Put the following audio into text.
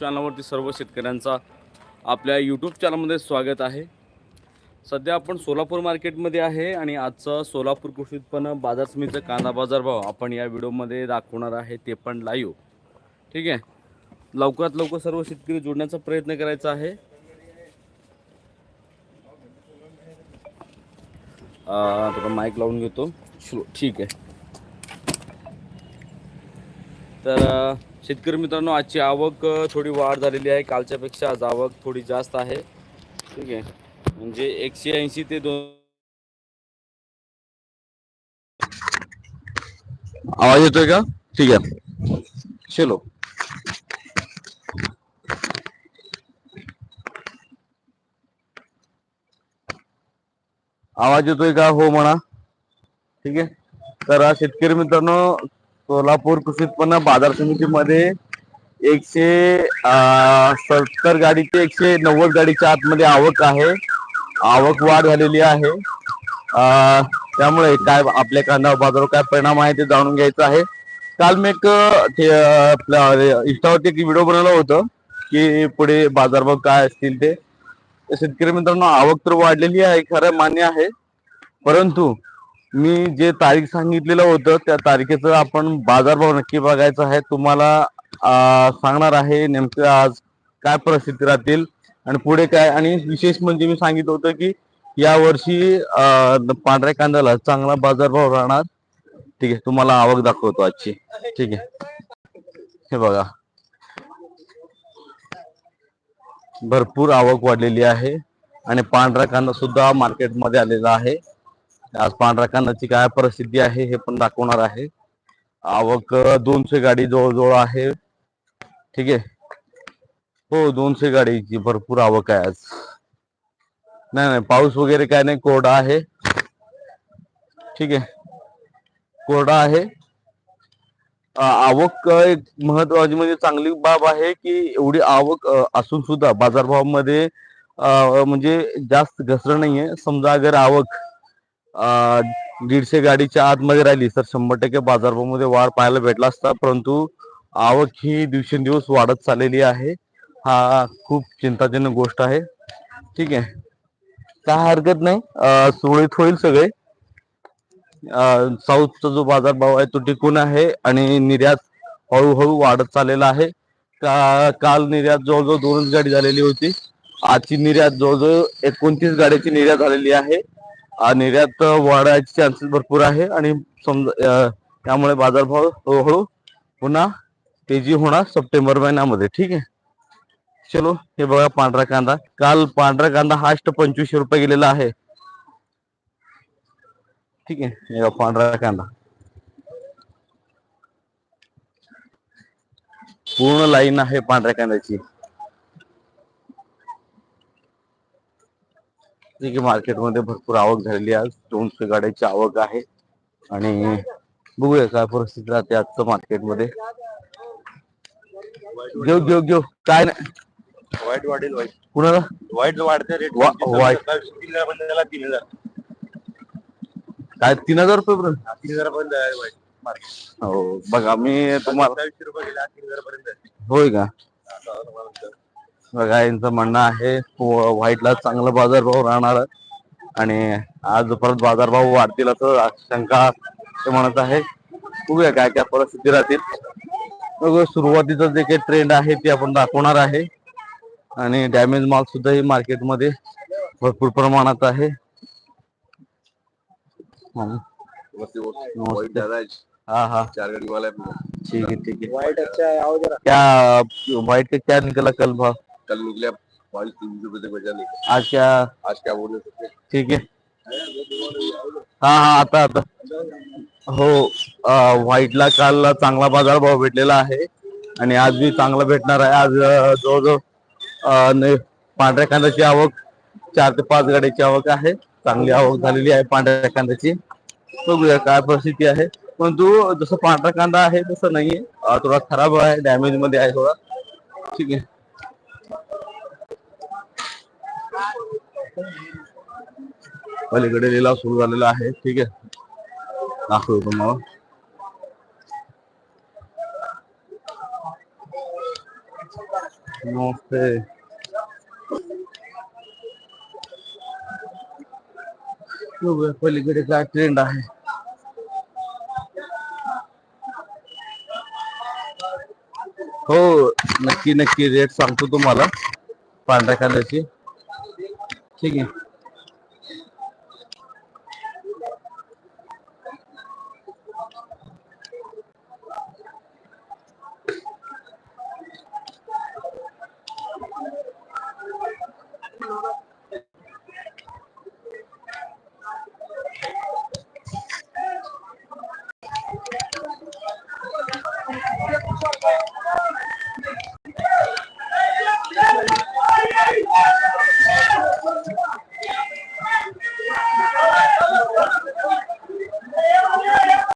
चॅनलवरती सर्व शेतकऱ्यांचा आपल्या यूट्यूब चॅनलमध्ये स्वागत आहे. सध्या आपण सोलापूर मार्केटमध्ये आहे आणि आजचं सोलापूर कृषी उत्पन्न बाजार समितीचा कांदा बाजार भाव आपण या व्हिडिओमध्ये दाखवणार आहे ते पण लाईव्ह ठीक आहे? लवकरात लवकर सर्व शेतकरी जोडण्याचा प्रयत्न करायचा आहे. अं, थोडं माईक लावून घेतो. शो ठीक आहे. तर शेतकरी मित्रांनो आजची आवक थोडी वाढ झालेली आहे. कालच्यापेक्षा आज आवक थोडी जास्त आहे. ठीक आहे. म्हणजे एकशे ऐंशी ते दोन आवाज येतोय का? ठीक आहे. चलो. आवाज येतोय का? हो म्हणा. ठीक आहे. तर शेतकरी मित्रांनो सोलापूर कृषी उत्पन्न बाजार समितीमध्ये एकशे सत्तर गाडीचे एकशे नव्वद गाडीच्या आतमध्ये आवक आहे. आवक वाढ झालेली आहे. त्यामुळे काय आपल्या कांदा बाजारावर काय परिणाम आहे ते जाणून घ्यायचं आहे. काल मी एक आपल्या इंस्टावरती एक व्हिडिओ बनवलं होतं की पुढे बाजारभाव काय असतील ते. शेतकरी मित्रांनो आवक तर वाढलेली आहे खरं मान्य आहे. परंतु मी जे तारीख सांगितलेलं होतं त्या तारखेचं आपण बाजारभाव नक्की बघायचा आहे. तुम्हाला सांगणार आहे नेमकं आज काय परिस्थिती राहतील आणि पुढे काय. आणि विशेष म्हणजे मी सांगितलं होतं की या वर्षी पांढऱ्या कांद्याला चांगला बाजारभाव राहणार. ठीक आहे तुम्हाला आवक दाखवतो आजची. ठीक आहे. हे बघा. भरपूर आवक वाढलेली आहे आणि पांढरा कांदा सुद्धा मार्केटमध्ये आलेला आहे. आज पांढऱ्या कांद्याची काय परिस्थिती आहे हे पण दाखवणार आहे. आवक दोनशे गाडी जवळजवळ आहे. ठीक आहे? हो दोनशे गाडीची भरपूर आवक आहे आज. नाही नाही पाऊस वगैरे काय नाही कोरडा आहे. ठीक आहे? कोरडा आहे. आवक एक महत्वाची म्हणजे चांगली बाब आहे की एवढी आवक असून सुद्धा बाजारभावामध्ये म्हणजे जास्त घसरण नाहीये. समजा अगर आवक दीडशे गाडीच्या आतमध्ये राहिली तर शंभर टक्के बाजारभावामध्ये वाढ पाहायला भेटला असता परंतु आवक ही दिवसेंदिवस वाढत चाललेली आहे. हा खूप चिंताजनक गोष्ट आहे. ठीक आहे. काय हरकत नाही. सुरळीत होईल सगळे. साऊथचा जो बाजारभाव आहे तो टिकून आहे आणि निर्यात हळूहळू वाढत चाललेला आहे. का काल निर्यात जवळजवळ दोनच गाडी झालेली होती. आजची निर्यात जवळजवळ एकोणतीस गाड्याची निर्यात झालेली आहे. निर्यात वाढायचे चान्सेस भरपूर आहे. आणि समजा त्यामुळे बाजारभाव हळूहळू पुन्हा तेजी होणार सप्टेंबर महिन्यामध्ये. ठीक आहे? चलो हे बघा पांढरा कांदा. काल पांढरा कांदा हास्ट पंचवीसशे रुपये गेलेला आहे. ठीक आहे? हे बघा पांढरा कांदा. पूर्ण लाईन आहे पांढऱ्या कांद्याची. ठीक आहे मार्केटमध्ये भरपूर आवक झालेली आहे. आज दोनशे गाड्याची आवक आहे. आणि बघूया काय परिस्थिती राहते आजचं मार्केटमध्ये. घेऊ घेऊ घेऊ. काय नाही. वाईट वाढेल वाईट. कुणाला? वाईट वाढते रेट वा- वाईट. तीन हजार पर्यंत त्याला तीन हजार. काय तीन हजार रुपये पर्यंत? तीन हजार पर्यंत आहे वाईट मार्केट. हो बघा मी तुम्हाला सत्तावीसशे रुपये गेला तीन हजार पर्यंत. होय का. बघा यांचं म्हणणं आहे व्हाईटला चांगला बाजारभाव राहणार आणि आज परत बाजारभाव वाढतील असं शंका ते म्हणत आहे. बघूया काय काय परिस्थिती राहतील. बघू सुरुवातीचं जे काही ट्रेंड आहे ते आपण दाखवणार आहे. आणि डॅमेज माल सुद्धा ही मार्केटमध्ये भरपूर प्रमाणात आहे. हं. ज्यादा आहे. हा. चार गाडी वाला ठीक है ठीक है अच्छा है आओ जरा. क्या व्हाइट का क्या निकला कल भाव. कल निकले बाईस तीन से बचा नहीं आज क्या? आज क्या बोल सकते ठीक आहे हा हा आता आता। हो व्हाईटला काल चांगला बाजार भाव भेटलेला आहे. आणि आज बी चांगला भेटणार आहे. आज अं, जवळजवळ अं, ने- पांढऱ्या कांद्याची आवक चार ते पाच गाड्याची आवक आहे. चांगली आवक झालेली आहे पांढऱ्या कांद्याची. बघूया काय परिस्थिती आहे. परंतु जसं पांढरा कांदा आहे तसं नाहीये. अं, थोडा खराब आहे डॅमेजमध्ये आहे थोडा. ठीक आहे. पलीकडे लिलाव सुरू झालेला आहे. ठीक आहे. दाखवतो तुम्हाला. नमस्ते. पलीकडे काय ट्रेंड आहे. हो नक्की नक्की रेट सांगतो तुम्हाला. पांढऱ्या कांद्याची ठीक आहे